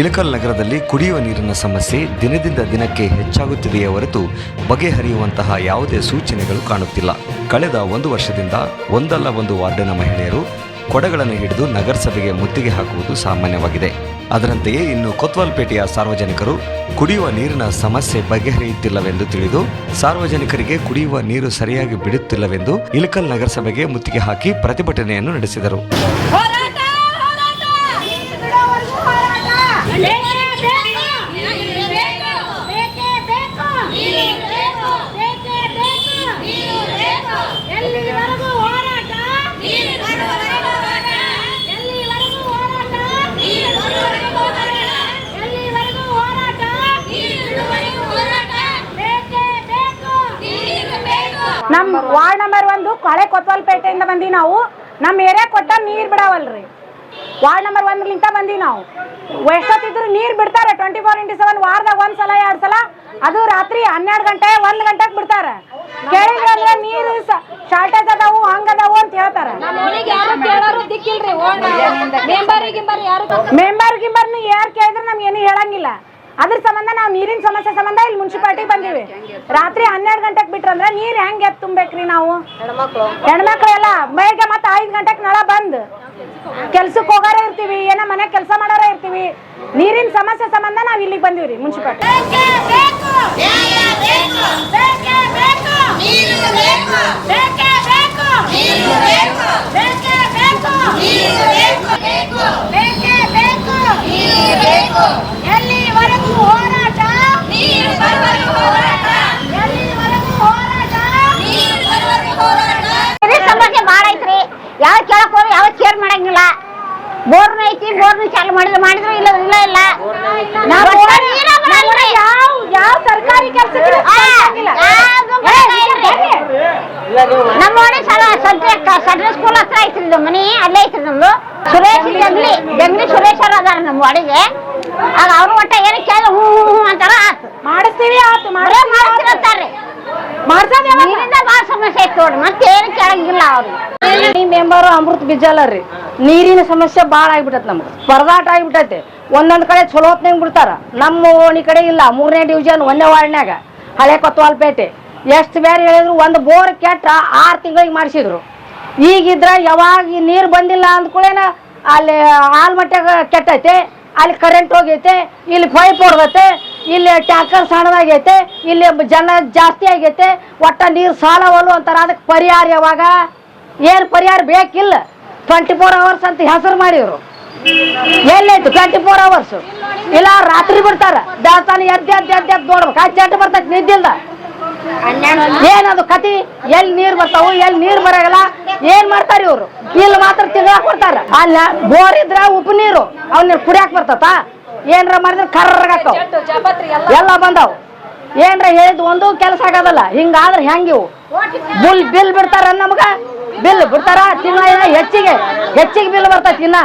ಇಳಕಲ್ ನಗರದಲ್ಲಿ ಕುಡಿಯುವ ನೀರಿನ ಸಮಸ್ಯೆ ದಿನದಿಂದ ದಿನಕ್ಕೆ ಹೆಚ್ಚಾಗುತ್ತಿದೆಯೇ ಹೊರತು ಬಗೆಹರಿಯುವಂತಹ ಯಾವುದೇ ಸೂಚನೆಗಳು ಕಾಣುತ್ತಿಲ್ಲ. ಕಳೆದ ಒಂದು ವರ್ಷದಿಂದ ಒಂದಲ್ಲ ಒಂದು ವಾರ್ಡಿನ ಮಹಿಳೆಯರು ಕೊಡಗಳನ್ನು ಹಿಡಿದು ನಗರಸಭೆಗೆ ಮುತ್ತಿಗೆ ಹಾಕುವುದು ಸಾಮಾನ್ಯವಾಗಿದೆ. ಅದರಂತೆಯೇ ಇನ್ನು ಕೊತ್ವಾಲ್ಪೇಟೆಯ ಸಾರ್ವಜನಿಕರು ಕುಡಿಯುವ ನೀರಿನ ಸಮಸ್ಯೆ ಬಗೆಹರಿಯುತ್ತಿಲ್ಲವೆಂದು ತಿಳಿದು ಸಾರ್ವಜನಿಕರಿಗೆ ಕುಡಿಯುವ ನೀರು ಸರಿಯಾಗಿ ಬಿಡುತ್ತಿಲ್ಲವೆಂದು ಇಳಕಲ್ ನಗರಸಭೆಗೆ ಮುತ್ತಿಗೆ ಹಾಕಿ ಪ್ರತಿಭಟನೆಯನ್ನು ನಡೆಸಿದರು ಹೋರಾಟ ಹೋರಾಟ ಬಿಡುವವರೆಗೂ ಹೋರಾಟ ಬೇಕೇ ಬೇಕು ಬೇಕೇ ಬೇಕು ಬೇಕೇ ಬೇಕು ಎಲ್ಲಿವರೆಗೂ ಹೋರಾಟ ಎಲ್ಲಿವರೆಗೂ ಹೋರಾಟ ಎಲ್ಲಿವರೆಗೂ ಹೋರಾಟ ಬೇಕೇ ಬೇಕು ನಮ್ ವಾರ್ಡ್ ನಂಬರ್ ಒಂದು ಕೊಳೆ ಕೊತ್ವಾಲ್ಪೇಟೆಯಿಂದ ಬಂದಿ ನಾವು. ನಮ್ಮ ಏರಿಯಾ ಕೊಟ್ಟ ನೀರ್ ಬಿಡಾವಲ್ರಿ. ವಾರ್ಡ್ ನಂಬರ್ ಒಂದ್ಲಿಂತ ಬಂದಿ ನಾವು. ಎಷ್ಟೊತ್ತಿದ್ರು ನೀರ್ ಬಿಡ್ತಾರೆ. ಟ್ವೆಂಟಿ ಫೋರ್ ಇಂಟು ಸೆವೆನ್ ವಾರದಾಗ ಒಂದ್ ಸಲ ಎರಡ್ ಸಲ. ಅದು ರಾತ್ರಿ ಹನ್ನೆರಡು ಗಂಟೆ ಒಂದ್ ಗಂಟೆಗೆ ಬಿಡ್ತಾರೆ. ಕೇಳಿದ್ರೆ ಅಂದ್ರೆ ನೀರು ಶಾರ್ಟೇಜ್ ಅದಾವು ಹಂಗದಾವು ಅಂತ ಹೇಳ್ತಾರೆ. ಯಾರು ಕೇಳೋರು ದಿಕ್ಕಿಲ್ರಿ ಮೆಂಬರ್ ಗಿಂಬರ್ ಯಾರು ಮೆಂಬರ್ ಗಿಂಬರ್ನು ಯಾರು ಕೇಳಿದ್ರೆ ನಮ್ಗೆ ಏನು ಹೇಳಂಗಿಲ್ಲ. ಅದ್ರ ಸಂಬಂಧ ನಾವು ನೀರಿನ ಸಮಸ್ಯೆ ಸಂಬಂಧ ಇಲ್ಲಿ ಮುನ್ಸಿಪಾಲ್ಟಿ ಬಂದೀವಿ. ರಾತ್ರಿ ಹನ್ನೆರಡು ಗಂಟೆಗೆ ಬಿಟ್ರಂದ್ರೆ ನೀರ್ ಹೆಂಗ್ ಎತ್ ತುಂಬೇಕ್ರಿ ನಾವು? ಹೆಣ್ಮಕ್ಳು. ಎಲ್ಲ ಬೆಳಗ್ಗೆ ಮತ್ತೆ ಐದ್ ಗಂಟೆಗೆ ನಳ ಬಂದ್. ಕೆಲ್ಸಕ್ಕೆ ಹೋಗಾರ ಇರ್ತೀವಿ ಏನೋ ಮನೆ ಕೆಲಸ ಮಾಡಾರ ಇರ್ತೀವಿ. ನೀರಿನ ಸಮಸ್ಯೆ ಸಂಬಂಧ ನಾವ್ ಇಲ್ಲಿಗೆ ಬಂದಿವ್ರಿ ಮುನ್ಸಿಪಾಲ್ಟಿ. ಬೇಕೇ ಬೇಕು ಬೇಕೇ ಬೇಕು ಬೇಕೇ ಬೇಕು ಬೇಕೇ ಬೇಕು ಬೇಕೇ ಬೇಕು ಎಲ್ಲಿವರೆಗೂ ಹೋರಾಟ ಎಲ್ಲಿವರೆಗೂ ಹೋರಾಟ ನೀರಿನ ಸಮಸ್ಯೆ ಭಾಳ ಐತ್ರಿ ಯಾವ ಕೇಳಕ್ ಹೋದ್ರೆ ಯಾವ ಕೇರ್ ಮಾಡಂಗಿಲ್ಲ ಬೋರ್ನ ಐತಿ ಬೋರ್ನ ಚಾಲು ಮಾಡಿದ್ರೆ ಮಾಡಿದ್ರು ಇಲ್ಲ ಇಲ್ಲ ಇಲ್ಲ. ಯಾವ ಯಾವ ಸರ್ಕಾರಿ ಬರಂಗಿಲ್ಲ. ನಮ್ಮ ಓಣಿ ಸೆಂಟ್ರಲ್ ಸ್ಕೂಲ್ ಹತ್ರ ಐತ್ರಿ ನಮ್ಮ ಮನಿ ಅಲ್ಲೇ ಐತ್ರಿ ನಮ್ದು. ಸುರೇಶ್ ಜಂಗ್ಲಿ ಜಂಗ್ಲಿ ಸುರೇಶ್ ಅವ್ರು ಅದಾರ ನಮ್ಮ ವಾಡಿಗೆ. ಆಗ ಅವ್ರು ಒಟ್ಟ ಏನು ಕೇಳ ಹ್ಞೂ ಹ್ಞೂ ಅಂತಾರ ಆತು. ಮಾಡಿಸ್ತೀವಿ ಆತು ಆತು. ಮಾಡ್ತಿರ್ತಾರ್ರಿ. ಮಾಡ್ಸೋದ್ ಭಾಳ ಸಮಸ್ಯೆ ಐತಿ ನೋಡ್ರಿ ಮತ್ತೆ ಏನು ಕೇಳಂಗಿಲ್ಲ ಅವ್ರಿಗೆ ಈ ಮೆಂಬರ್ ಅಮೃತ್ ಬಿಜ್ಜಲ್ಲ ರೀ. ನೀರಿನ ಸಮಸ್ಯೆ ಭಾಳ ಆಗ್ಬಿಟ್ಟೈತೆ ನಮ್ಗೆ. ಪರದಾಟ ಆಗ್ಬಿಟ್ಟೈತೆ ಒಂದೊಂದ್ ಕಡೆ ಚಲೋ ಹೊತ್ನಾಗ ಬಿಡ್ತಾರ. ನಮ್ಮ ಓಣಿ ಕಡೆ ಇಲ್ಲ. ಮೂರನೇ ಡಿವಿಜನ್ ಒಂದೇ ವಾರ್ಡ್ನ್ಯಾಗ ಹಳೆ ಕೊತ್ವಾಲ್ಪೇಟೆ ಎಷ್ಟು ಬೇರೆ ಹೇಳಿದ್ರು ಒಂದು ಬೋರ್ ಕೆಟ್ಟ ಆರು ತಿಂಗಳಿಗೆ ಮಾಡಿಸಿದ್ರು. ಈಗಿದ್ರ ಯಾವಾಗ ಈ ನೀರು ಬಂದಿಲ್ಲ ಅಂದ್ಕೂಡೇನ ಅಲ್ಲಿ ಆಲ್ಮಟ್ಯಾಗ ಕೆಟ್ಟೈತೆ, ಅಲ್ಲಿ ಕರೆಂಟ್ ಹೋಗೈತೆ, ಇಲ್ಲಿ ಪೈಪ್ ಹೊಡ್ದೈತೆ, ಇಲ್ಲಿ ಟ್ಯಾಂಕರ್ ಸಣ್ಣದಾಗೈತೆ, ಇಲ್ಲಿ ಜನ ಜಾಸ್ತಿ ಆಗೈತೆ, ಒಟ್ಟ ನೀರು ಸಾಲವಲ್ಲು ಅಂತಾರ. ಅದಕ್ಕೆ ಪರಿಹಾರ ಯಾವಾಗ? ಏನು ಪರಿಹಾರ ಬೇಕಿಲ್ಲ? ಟ್ವೆಂಟಿ ಫೋರ್ ಅವರ್ಸ್ ಅಂತ ಹೆಸರು ಮಾಡಿದ್ರು ಎಲ್ಲೈತು ಟ್ವೆಂಟಿ ಫೋರ್ ಅವರ್ಸ್ ಇಲ್ಲ ರಾತ್ರಿ ಬಿಡ್ತಾರ. ದೇವಸ್ಥಾನ ಎದ್ದು ಎದ್ದು ಎದ್ದು ಎದ್ದು ನೋಡ್ಬೇಕು. ಆ ಚಟ್ ಬರ್ತೈತಿ ನಿದ್ದಿಲ್ಲ ಏನದು ಕತಿ? ಎಲ್ಲಿ ನೀರ್ ಬರ್ತಾವು ಎಲ್ಲಿ ನೀರ್ ಬರಗಲ್ಲ? ಏನ್ ಮಾಡ್ತಾರ ಇವ್ರು? ಇಲ್ಲಿ ಮಾತ್ರ ತಿಂಗಳಾಕ್ ಕೊಡ್ತಾರ. ಅಲ್ಲ ಬೋರ್ ಇದ್ರ ಉಪ್ಪು ನೀರು. ಅವ್ನ ಕುಡಿಯಾಕ್ ಬರ್ತತ. ಏನ್ರ ಮಾಡಿದ್ರೆ ಕರ್ರಗಾಕವ್ ಎಲ್ಲ ಬಂದಾವ್. ಏನ್ರ ಹೇಳಿದ್ ಒಂದು ಕೆಲಸ ಆಗದಲ್ಲ. ಹಿಂಗಾದ್ರೆ ಹೆಂಗಿವು? ಬಿಲ್ ಬಿಲ್ ಬಿಡ್ತಾರ ನಮಗ. ಬಿಲ್ ಬಿಡ್ತಾರ? ತಿನ್ನ ಹೆಚ್ಚಿಗೆ ಹೆಚ್ಚಿಗೆ ಬಿಲ್ ಬರ್ತೈತಿ ತಿನ್ನ.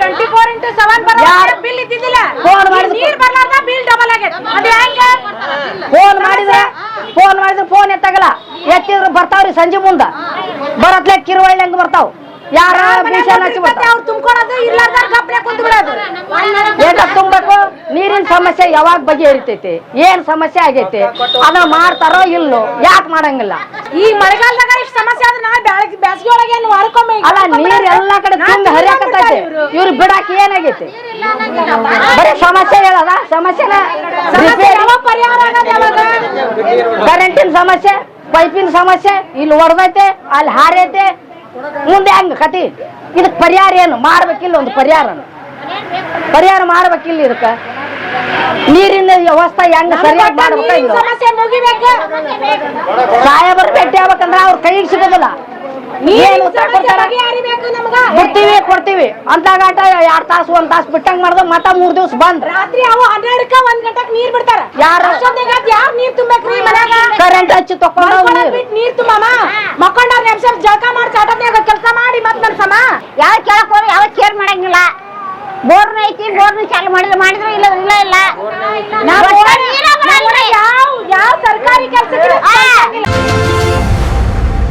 24 into 7 ಬರೋ ಬಿಲ್ ಇದ್ದಿದ್ದಿಲ್ಲ. ಫೋನ್ ಮಾಡಿದ್ರು. ನೀರ್ ಬರ್ಲಾರ್ದ ಬಿಲ್ ಡಬಲ್ ಆಗೈತೆ. ಅದು ಹೆಂಗ? ಫೋನ್ ಮಾಡಿದ್ರೆ ಫೋನ್ ಮಾಡಿದ್ರೆ ಫೋನ್ ಎತ್ತಾಗಲ್ಲ. ಎತ್ತಿದ್ರು ಬರ್ತಾವ್ರಿ ಸಂಜೆ ಮುಂದ. ಬರತ್ಲೆ ಕಿರುವಳ್ಳಿ ಹೆಂಗ್ ಬರ್ತಾವ್. ಯಾರ ಭೀಷಣ ಹಚ್ಚಿ ಬರ್ತಾವ್ ಅವ್ರು ತುಂಬ್ಕೊಳೋದು ಇರ್ಲಾರ್ದ ಗಪ್ಲೆ ಕುಂತು ಬಿಡೋದು ಏನ ತುಂಬಬೇಕು? ನೀರಿನ ಸಮಸ್ಯೆ ಯಾವಾಗ ಬಗೆಹರಿತೈತಿ? ಏನ್ ಸಮಸ್ಯೆ ಆಗೈತಿ? ಅದನ್ನ ಮಾಡ್ತಾರೋ ಇಲ್ಲೋ ಯಾಕೆ ಮಾಡಂಗಿಲ್ಲ? ಈ ಮಳೆಗಾಲದಾಗ ಇಷ್ಟ ಸಮಸ್ಯೆ ಆದ್ರೆ ನಾ ಬ್ಯಾಳಗ್ ಬ್ಯಾಸ್ಗೆ ಒಳಗೆ ಏನು ವಾರಕ್ಕೊಮ್ಮೆ ಅಲ್ಲ ನೀರ್ ಎಲ್ಲಾ ಕಡೆ ತುಂಬ ಹರಿಯಾಕತ್ತೈತಿ ಇವ್ರು. ಬಿಡಾಕ ಏನಾಗೈತಿ? ಬರೀ ಸಮಸ್ಯೆ ಹೇಳದ? ಸಮಸ್ಯೆನ ಪರಿಹಾರ ಕರೆಂಟಿನ ಸಮಸ್ಯೆ ಪೈಪಿನ ಸಮಸ್ಯೆ ಇಲ್ಲಿ ಹೊಡೆದೈತೆ ಅಲ್ಲಿ ಹಾರೈತೆ. ಮುಂದೆ ಹೆಂಗ ಕತಿ ಇದಕ್ ಪರಿಹಾರ ಏನು? ಮಾಡ್ಬೇಕಿಲ್ಲ ಒಂದು ಪರಿಹಾರ ಪರಿಹಾರ ಮಾಡ್ಬೇಕಿಲ್ಲ ಇದಕ್ಕ. ನೀರಿನ ವ್ಯವಸ್ಥೆ ಹೆಂಗ ಸರಿಯಾಗಿ ಮಾಡ್ಬೇಕ ನೀರಿನ ಸಮಸ್ಯೆ ಮುಗಿಬೇಕು. ಸಾಹೇಬರು ಭೇಟಿ ಆಗ್ಬೇಕಂದ್ರ ಅವ್ರ ಕೈಗೆ ಸಿಗೋದಿಲ್ಲ. ನೀರಿನ ಉತ್ತರ ಕೊಡ್ತಾರ ಬಿಡ್ತೀವಿ ಕೊಡ್ತೀವಿ ಅಂತ ಗಂಟ ಎರಡ್ ತಾಸು ಒಂದ್ ತಾಸು ಬಿಟ್ಟಂಗ್ ಮಾಡ್ದ ಮತ್ತ ಮೂರ್ ದಿವ್ಸ ಬಂದ್. ರಾತ್ರಿ ಅವು ಹನ್ನೆರಡಕ್ಕ ಒಂದ್ ಗಂಟೆ ನೀರ್ ಬಿಡ್ತಾರ. ಯಾರು? ಯಾರ್ ನೀರ್ ತುಂಬೇಕ್ರಿ ಮನ್ಯಾಗ? ಕರೆಂಟ್ ಹಚ್ಚಿ ತಕೊಂಡ್ ನೀರ್. ತುಂಬಮ್ಮ. ಮಕ್ಕೊಂಡಾರ್ ನೆಮ್ಸ ಜಳಕ ಮಾಡಿ ಚಾಟದ ಕೆಲಸ ಮಾಡಿ ಮತ್ ನಡ್ಸಮ್ಮ. ಯಾವ ಕೇಳಕ್ ಹೋದ್ರೆ ಯಾವ ಕೇರ್ ಮಾಡಂಗಿಲ್ಲ. ಬೋರ್ನ ಐತಿ ಬೋರ್ನ ಚಾಲು ಮಾಡಿದ್ರೆ ಮಾಡಿದ್ರೆ ಇಲ್ಲ ಇಲ್ಲ ಇಲ್ಲ. ಯಾವ ಯಾವ ಸರ್ಕಾರಿ ಕೆಲಸಕ್ಕೆ